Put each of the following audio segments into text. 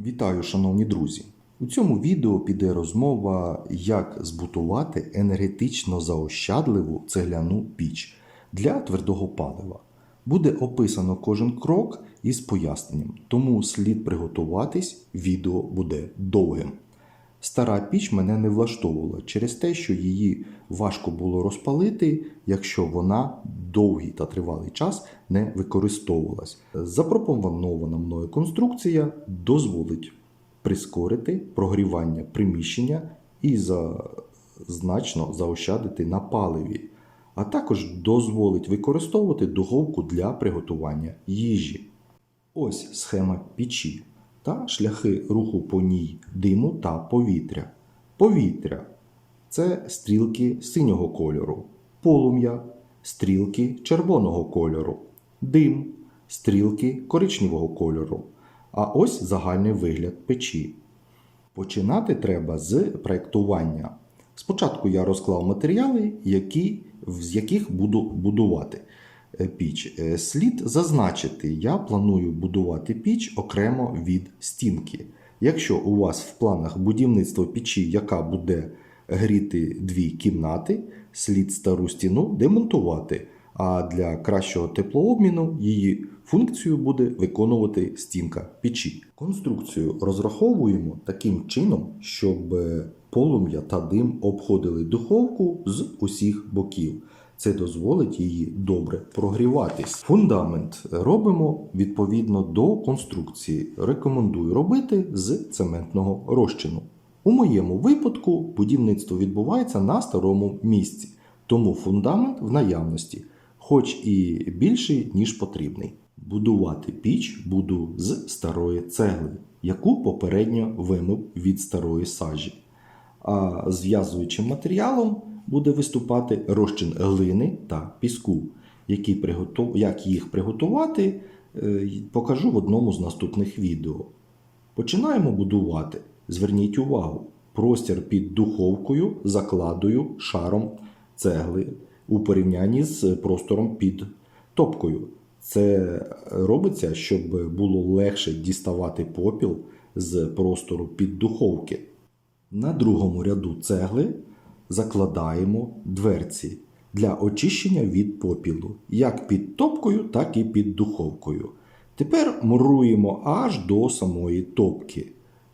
Вітаю, шановні друзі! У цьому відео піде розмова, як збутувати енергетично заощадливу цегляну піч для твердого палива. Буде описано кожен крок із поясненням, тому слід приготуватись, відео буде довгим. Стара піч мене не влаштовувала через те, що її важко було розпалити, якщо вона довгий та тривалий час не використовувалась. Запропонована мною конструкція дозволить прискорити прогрівання приміщення і за... значно заощадити на паливі, а також дозволить використовувати духовку для приготування їжі. Ось схема печі та шляхи руху по ній диму та повітря. Повітря це стрілки синього кольору, полум'я, стрілки червоного кольору, дим, стрілки коричневого кольору. А ось загальний вигляд печі. Починати треба з проєктування. Спочатку я розклав матеріали, які, з яких буду будувати піч. Е, Слід зазначити, я планую будувати піч окремо від стінки. Якщо у вас в планах будівництво печі, яка буде гріти дві кімнати, слід стару стіну демонтувати, а для кращого теплообміну її функцію буде виконувати стінка печі. Конструкцію розраховуємо таким чином, щоб е, полум'я та дим обходили духовку з усіх боків. Це дозволить її добре прогріватись. Фундамент робимо відповідно до конструкції. Рекомендую робити з цементного розчину. У моєму випадку будівництво відбувається на старому місці, тому фундамент в наявності, хоч і більший, ніж потрібний. Будувати піч буду з старої цегли, яку попередньо вимив від старої сажі. А зв'язуючим матеріалом буде виступати розчин глини та піску. Які. Як їх приготувати, е, покажу в одному з наступних відео. Починаємо будувати. Зверніть увагу, простір під духовкою закладую шаром цегли у порівнянні з простором під топкою. Це робиться, щоб було легше діставати попіл з простору під духовки. На другому ряду цегли закладаємо дверці для очищення від попілу, як під топкою, так і під духовкою. Тепер муруємо аж до самої топки.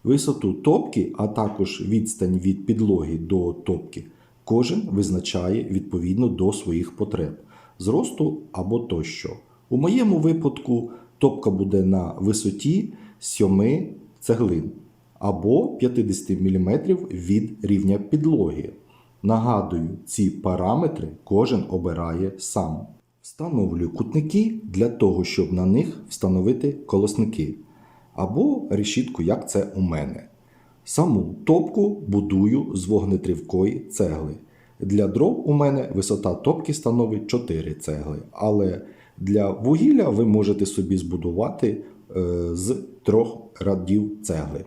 Висоту топки, а також відстань від підлоги до топки, кожен визначає відповідно до своїх потреб, зросту або тощо. У моєму випадку топка буде на висоті 7 цеглин або 50 мм від рівня підлоги. Нагадую, ці параметри кожен обирає сам. Встановлюю кутники для того, щоб на них встановити колосники або решітку, як це у мене. Саму топку будую з вогнетривкої цегли. Для дров у мене висота топки становить 4 цегли, але для вугілля ви можете собі збудувати е, з трьох радів цегли.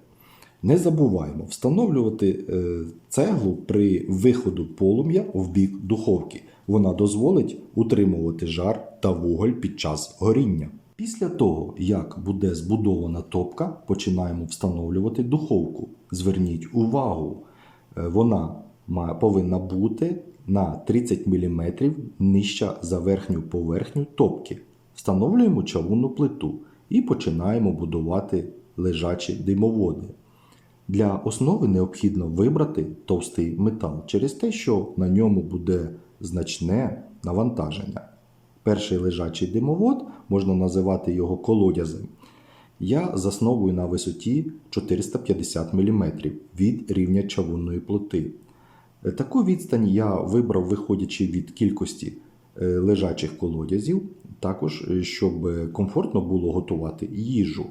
Не забуваємо встановлювати е, цеглу при виходу полум'я в бік духовки. Вона дозволить утримувати жар та вуголь під час горіння. Після того, як буде збудована топка, починаємо встановлювати духовку. Зверніть увагу, е, вона повинна бути на 30 мм нижча за верхню поверхню топки. Встановлюємо чавунну плиту і починаємо будувати лежачі димоводи. Для основи необхідно вибрати товстий метал через те, що на ньому буде значне навантаження. Перший лежачий димовод можна називати його колодязем. Я засновую на висоті 450 мм від рівня чавунної плити. Е, Таку відстань я вибрав, виходячи від кількості е, лежачих колодязів, також е, щоб комфортно було готувати їжу.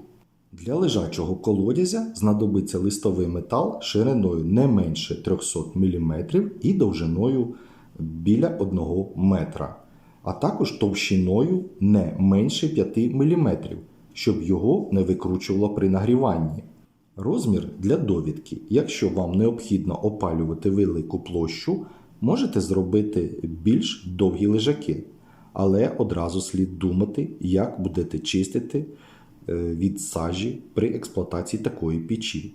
Для лежачого колодязя знадобиться листовий метал шириною не менше 300 мм і довжиною біля 1 метра, а також товщиною не менше 5 мм, щоб його не викручувало при нагріванні. Розмір для довідки. Якщо вам необхідно опалювати велику площу, можете зробити більш довгі лежаки, але одразу слід думати, як будете чистити від сажі при експлуатації такої печі.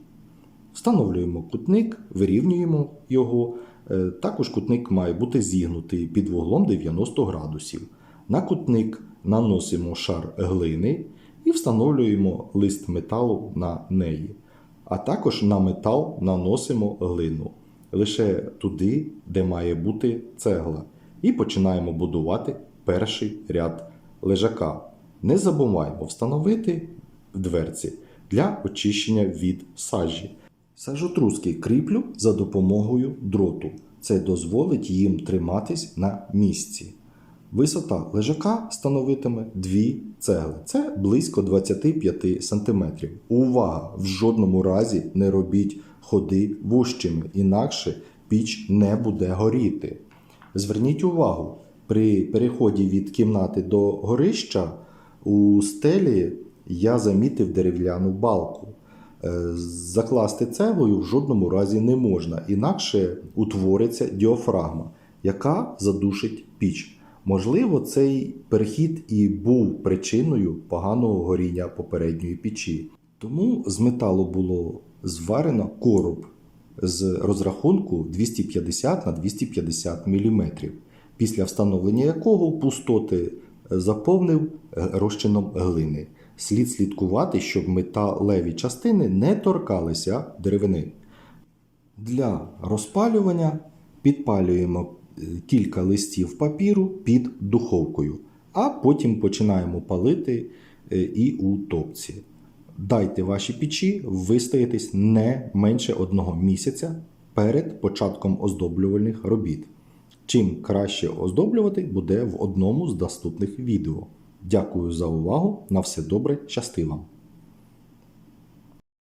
Встановлюємо кутник, вирівнюємо його. Е, Також кутник має бути зігнутий під вуглом 90 градусів. На кутник наносимо шар глини і встановлюємо лист металу на неї. А також на метал наносимо глину лише туди, де має бути цегла. І починаємо будувати перший ряд лежака. Не забуваємо встановити в дверці для очищення від сажі. Сажотруски кріплю за допомогою дроту. Це дозволить їм триматись на місці. Висота лежака становитиме дві цегли. Це близько 25 см. Увага! В жодному разі не робіть ходи вущими, інакше піч не буде горіти. Зверніть увагу, при переході від кімнати до горища у стелі я замітив дерев'яну балку. Е, Закласти цеглою в жодному разі не можна, інакше утвориться діафрагма, яка задушить піч. Можливо, цей перехід і був причиною поганого горіння попередньої печі. Тому з металу було зварено короб з розрахунку 250 на 250 мм, після встановлення якого пустоти заповнив розчином глини. Слід слідкувати, щоб металеві частини не торкалися деревини. Для розпалювання підпалюємо е, кілька листів папіру під духовкою, а потім починаємо палити е, і у топці. Дайте вашій печі вистоятись не менше одного місяця перед початком оздоблювальних робіт. Чим краще оздоблювати буде в одному з доступних відео. Дякую за увагу. На все добре, щасти вам!